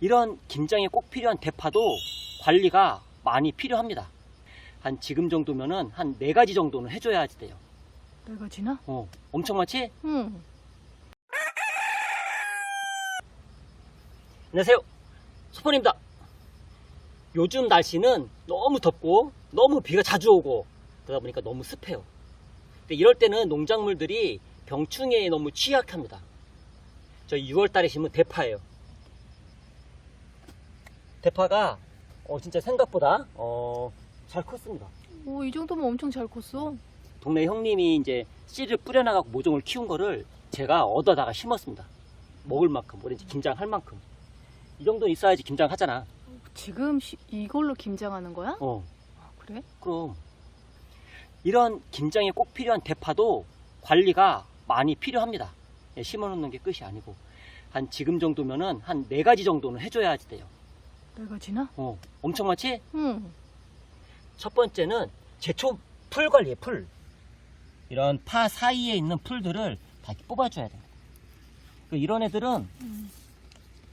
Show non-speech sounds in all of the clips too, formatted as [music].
이런 김장에 꼭 필요한 대파도 관리가 많이 필요합니다. 한 지금 정도면은 한 네 가지 정도는 해줘야 지 돼요. 내가 지나? 어, 엄청 많지? 응. 안녕하세요. 소포입니다. 요즘 날씨는 너무 덥고 너무 비가 자주 오고 그러다 보니까 너무 습해요. 근데 이럴 때는 농작물들이 병충해에 너무 취약합니다. 저 6월 달에 심은 대파예요. 대파가 어, 진짜 생각보다 어, 잘 컸습니다. 오, 이 정도면 엄청 잘 컸어. 동네 형님이 이제 씨를 뿌려나가고 모종을 키운 거를 제가 얻어다가 심었습니다. 먹을 만큼, 뭐든지 김장할 만큼. 이 정도 있어야지 김장하잖아. 지금 시- 이걸로 김장하는 거야? 어, 아, 그래? 그럼. 이런 김장에 꼭 필요한 대파도 관리가 많이 필요합니다. 예, 심어놓는 게 끝이 아니고. 한 지금 정도면은 한 네 가지 정도는 해줘야지 돼요. 내가 지나? 어, 엄청 많지? 응. 첫 번째는 제초 풀 관리에 풀. 이런 파 사이에 있는 풀들을 다 뽑아줘야 돼. 그 이런 애들은 음.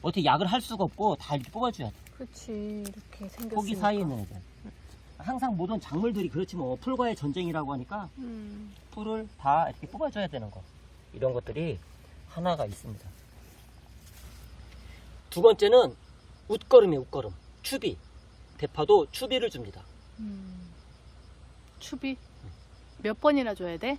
어떻게 약을 할 수가 없고 다 이렇게 뽑아줘야 돼. 그렇지. 이렇게 생겼으니까. 거기 사이에 있는 애들. 항상 모든 작물들이 그렇지 뭐 풀과의 전쟁이라고 하니까 음. 풀을 다 이렇게 뽑아줘야 되는 거. 이런 것들이 하나가 있습니다. 두 번째는 웃걸음이에요, 웃걸음. 추비. 대파도 추비를 줍니다. 음. 추비? 몇 번이나 줘야 돼?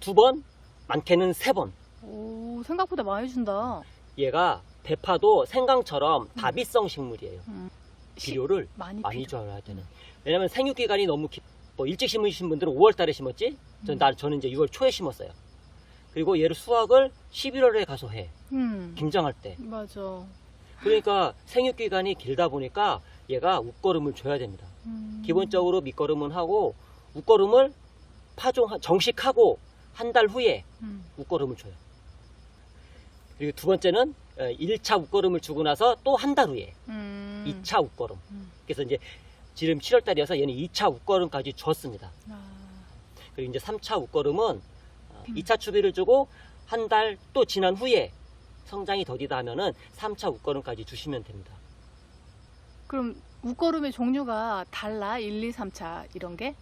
두 번, 많게는 세 번. 오, 생각보다 많이 준다. 얘가 대파도 생강처럼 다비성 식물이에요. 음. 시- 비료를 많이, 많이 필요. 줘야 되는. 왜냐면 생육 기간이 너무 기, 뭐 일찍 심으신 분들은 5월 달에 심었지. 전 음. 나 저는 이제 6월 초에 심었어요. 그리고 얘를 수확을 11월에 가서 해. 음. 김장할 때. 맞아. 그러니까 생육 기간이 길다 보니까 얘가 웃거름을 줘야 됩니다. 음. 기본적으로 밑거름은 하고 웃거름을 파종 정식하고 한 달 후에 음. 웃거름을 줘요. 그리고 두 번째는 1차 웃거름을 주고 나서 또 한 달 후에 음. 2차 웃거름. 음. 그래서 이제 지금 7월 달이어서 얘는 2차 웃거름까지 줬습니다. 아. 그리고 이제 3차 웃거름은 음. 2차 추비를 주고 한 달 또 지난 후에 성장이 더디다 하면은 3차 웃거름까지 주시면 됩니다. 그럼 웃거름의 종류가 달라? 1, 2, 3차 이런 게?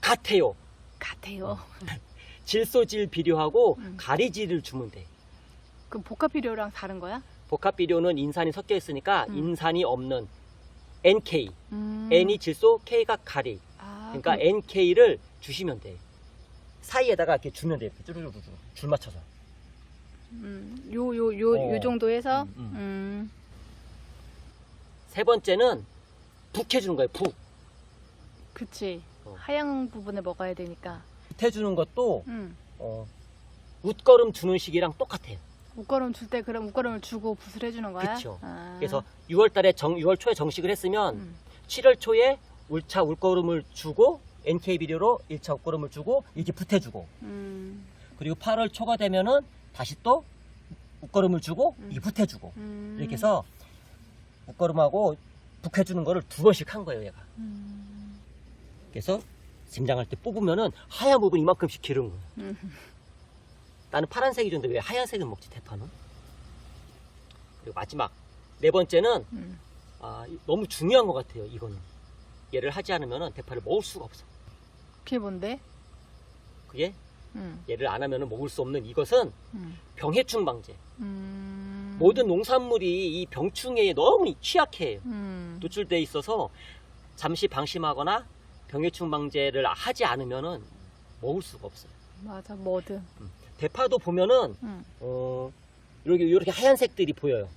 같아요. 같아요. [laughs] 질소질 비료하고 음. 가리질을 주면 돼. 그럼 복합 비료랑 다른 거야? 복합 비료는 인산이 섞여 있으니까 음. 인산이 없는 NK, 음. N이 질소, K가 가리. 아, 그러니까 그럼- NK를 주시면 돼. 사이에다가 이렇게 주면 돼. 쭈르르르 줄 맞춰서. 음, 요, 요, 요, 어. 요 정도 해서, 음, 음. 음. 세 번째는 북 해주는 거예요. 북. 그치. 어. 하얀 부분에 먹어야 되니까. 북 해주는 것도 음. 어, 웃거름 주는 시기랑 똑같아요. 웃거름 줄 때 그럼 웃거름을 주고 붓을 해주는 거야? 그쵸. 아. 그래서 6월 달에 정, 6월 초에 정식을 했으면 음. 7월 초에 울차 울거름을 주고 NK 비료로 1차 웃거름을 주고 이렇게 붙여주고 음. 그리고 8월 초가 되면은 다시 또 웃거름을 주고 음. 이게 붙여주고 음. 이렇게 해서 웃거름하고 북해주는 거를 두 번씩 한 거예요 얘가 음. 그래서 김장할 때 뽑으면은 하얀 부분 이만큼씩 기른 거예요 음. 나는 파란색이 좋은데 왜 하얀색을 먹지 대파는 그리고 마지막 네 번째는 음. 아, 이- 너무 중요한 것 같아요 이거는 얘를 하지 않으면은 대파를 먹을 수가 없어 그게 뭔데? 그게 음. 얘를 안 하면은 먹을 수 없는 이것은 음. 병해충 방제 음. 모든 농산물이 이 병충해에 너무 취약해요 음. 노출돼 있어서 잠시 방심하거나 병해충 방제를 하지 않으면은 먹을 수가 없어요. 맞아, 뭐든. 대파도 보면은 음. 어 이렇게 이렇게 하얀색들이 보여요.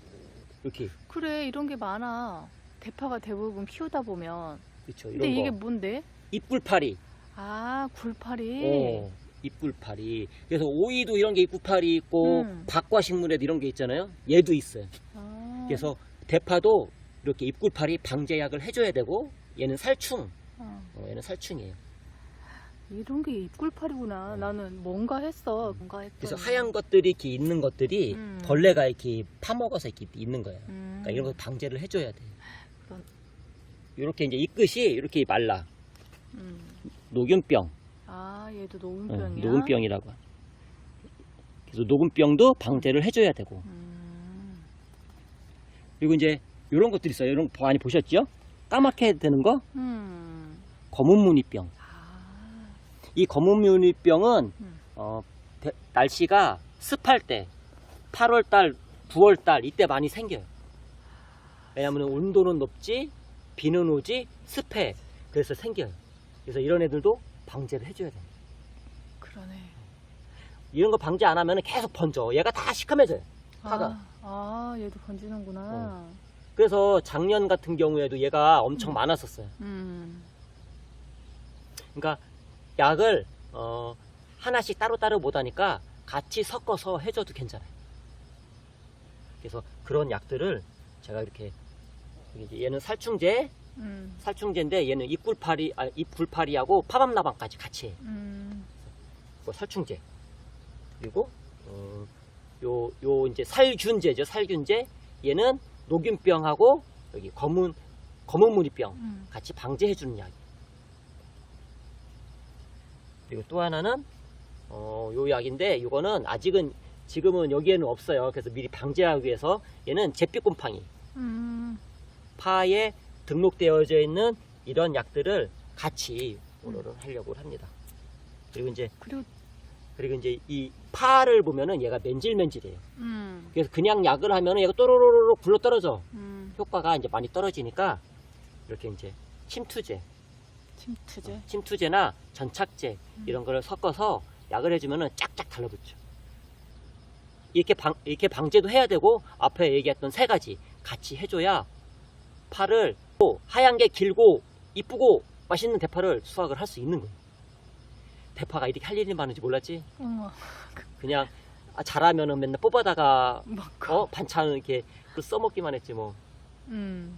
이렇게 그래, 이런 게 많아. 대파가 대부분 키우다 보면. 그렇죠. 근데 이게 거 뭔데? 잎불파리. 아, 굴파리. 어, 잎불파리. 그래서 오이도 이런 게 잎불파리 있고 음. 박과 식물에도 이런 게 있잖아요. 얘도 있어요. 아. 그래서 대파도 이렇게 잎불파리 방제약을 해줘야 되고 얘는 살충. 어. 어, 얘는 살충이에요. 이런 게 입굴팔이구나. 어. 나는 뭔가 했어. 뭔가 했더니. 그래서 하얀 것들이 이렇게 있는 것들이 음. 벌레가 이렇게 파먹어서 이렇게 있는 거예요. 음. 그러니까 이런 거 방제를 해줘야 돼. 그런- 이렇게 이제 이 끝이 이렇게 말라. 음. 녹균병. 아, 얘도 어, 녹음병이야. 녹균병이라고. 그래서 녹균병도 방제를 해줘야 되고. 음. 그리고 이제 이런 것들 있어요. 이런 거 많이 보셨죠? 까맣게 되는 거 음. 검은 무늬병. 아. 이 검은 무늬병은 음. 어, 대- 날씨가 습할 때 8월 달, 9월 달 이때 많이 생겨요. 왜냐하면 온도는 높지, 비는 오지, 습해. 그래서 생겨요. 그래서 이런 애들도 방제를 해줘야 돼요. 그러네. 이런 거 방제 안 하면 계속 번져. 얘가 다 시커매져요. 파가. 아, 아, 얘도 번지는구나. 그래서 작년 같은 경우에도 얘가 엄청 음. 많았었어요. 음. 그러니까 약을 어, 하나씩 따로따로 못 하니까 같이 섞어서 해줘도 괜찮아요. 그래서 그런 약들을 제가 이렇게 얘는 살충제, 음. 살충제인데 얘는 입굴파리, 아, 입굴파리하고 파밤나방까지 같이 해요. 음. 뭐 살충제. 그리고 어, 요, 요 이제 살균제죠. 살균제. 얘는 녹균병하고 여기 검은 검은 무늬병 음. 같이 방제해주는 약이에요. 그리고 또 하나는 어, 요 약인데 이거는 아직은 지금은 여기에는 없어요. 그래서 미리 방제하기 위해서 얘는 잿빛곰팡이 음. 파에 등록되어져 있는 이런 약들을 같이 오늘은 하려고 합니다. 그리고 이제 그리고 그리고 이제 이 파를 보면은 얘가 맨질맨질해요. 음. 그래서 그냥 약을 하면은 얘가 또로로로 굴러 떨어져. 음. 효과가 이제 많이 떨어지니까 이렇게 이제 침투제, 침투제. 침투제나 전착제 이런 거를 섞어서 약을 해주면은 쫙쫙 달라붙죠. 이렇게 방 이렇게 방제도 해야 되고 앞에 얘기했던 세 가지 같이 해줘야 파를 또 하얀 게 길고 이쁘고 맛있는 대파를 수확을 할 수 있는 거예요. 대파가 이렇게 할 일이 많은지 몰랐지? 어머. 그냥 아, 잘하면은 맨날 뽑아다가 막. 어 반찬 이렇게 그 써먹기만 했지 뭐. 음.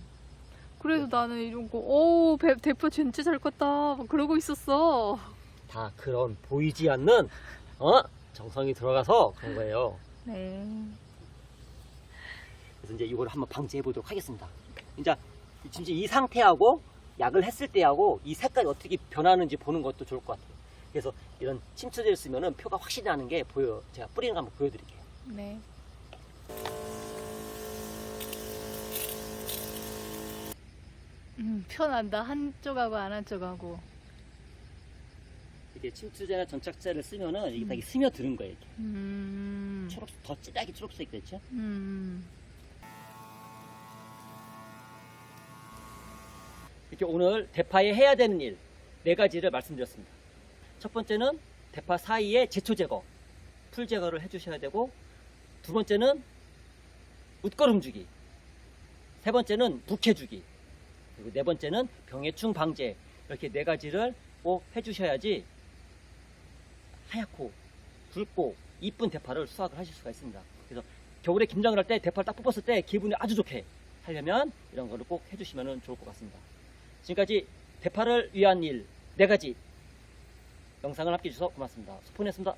그래서 나는 이런 거, 오, 배, 대파 진짜 잘 컸다. 막 그러고 있었어. 다 그런 보이지 않는 어 정성이 들어가서 그런 거예요. 네. 그래서 이제 이걸 한번 방지해 보도록 하겠습니다. 이제 진짜 이 상태하고 약을 했을 때하고 이 색깔이 어떻게 변하는지 보는 것도 좋을 것 같아요. 그래서 이런 침투제를 쓰면은 표가 확실히 나는 게 보여. 제가 뿌리는 거 한번 보여드릴게요. 네. 음, 편한다. 한쪽하고 안 한쪽하고. 이게 침투제나 전착제를 쓰면은 이게 다 음. 스며드는 거예요. 이렇게. 음. 초록 더 진하게 초록색 됐죠? 음. 이렇게 오늘 대파에 해야 되는 일 네 가지를 말씀드렸습니다. 첫 번째는 대파 사이에 제초 제거, 풀 제거를 해주셔야 되고 두 번째는 웃거름 주기, 세 번째는 북해 주기, 그리고 네 번째는 병해충 방제 이렇게 네 가지를 꼭 해주셔야지 하얗고 굵고 이쁜 대파를 수확을 하실 수가 있습니다. 그래서 겨울에 김장을 할 때 대파를 딱 뽑았을 때 기분이 아주 좋게 하려면 이런 거를 꼭 해주시면 좋을 것 같습니다. 지금까지 대파를 위한 일 네 가지 영상을 함께 해주셔서 고맙습니다. 소폰이었습니다.